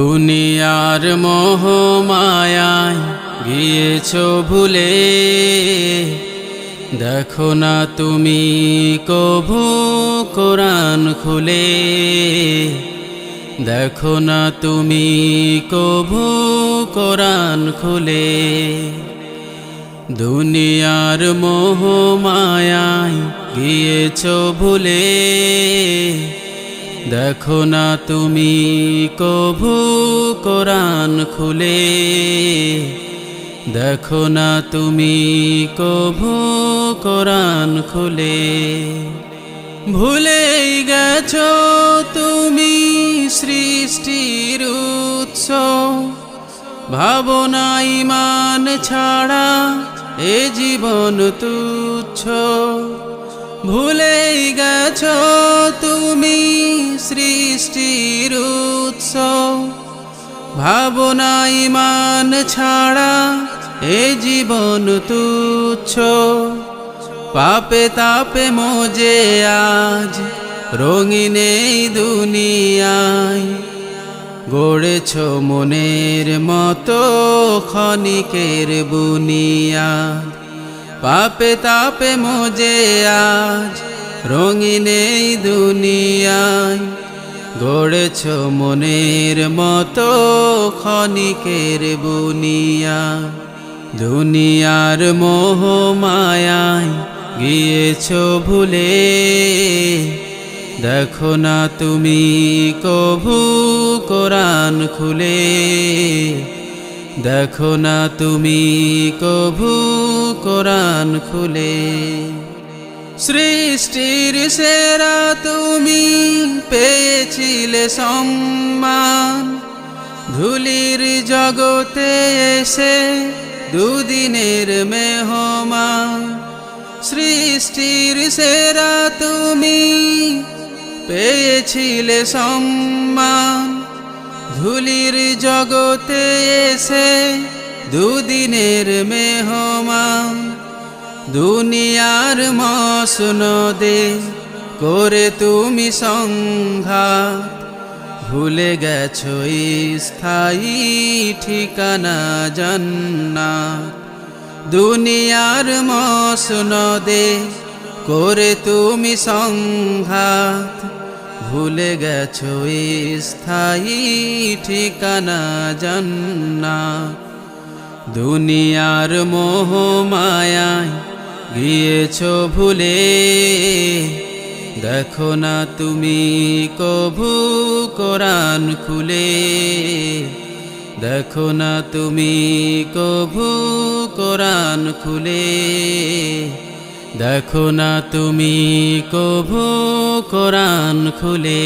দুনিয়ার মোহ মায়ায় গিয়েছ ভুলে। দেখো না তুমি কভু কোরআন খুলে। দেখো না তুমি কভু কোরআন খুলে। দুনিয়ার মোহ মায়ায় গিয়েছ ভুলে। দেখো না তুমি কভু কোরআন খুলে। দেখো না তুমি কভু কোরআন খুলে। ভুলেই গেছো তুমি সৃষ্টির উৎস। ভাবনা ইমান ছাড়া এ জীবন তুচ্ছ। ভুলেই গেছো সৃষ্টির উৎস ভাবনা ইমান ছাড়া এ জীবন তুচ্ছ। পাপে তাপে মজে আজ রঙিন এই দুনিয়ায়। গড়েছ মনের মতো ক্ষণিকের বুনিয়া পাপে তাপে মজে আজ রঙিন এই দুনিয়ায়। গড়েছ মনের মতো ক্ষণিকের বুনিয়া। দুনিয়ার মোহ মায়ায় গিয়েছ ভুলে। দেখো না তুমি কভু কোরআন খুলে। দেখো না তুমি কভু কোরআন খুলে। সৃষ্টির সেরা তুমি পেয়েছিলে সম্মান। ধুলির জগতে এসে দুদিনের মেহমান। সৃষ্টির সেরা তুমি পেয়েছিলে সম্মান। ধুলির জগতে এসে দুদিনের মেহমান। দুনিয়ার মসনদে করে তুমি সংঘাত। ভুলে গেছো স্থায়ী ঠিকানা জান্নাত। দুনিয়ার মসনদে করে তুমি সংঘাত। ভুলে গেছো স্থায়ী ঠিকানা জান্নাত। দুনিয়ার মোহ মায়ায় গিয়েছ ভুলে, দেখো না তুমি কভু কোরআন খুলে। দেখো না তুমি কভু কোরআন খুলে। দেখো না তুমি কভু কোরআন খুলে।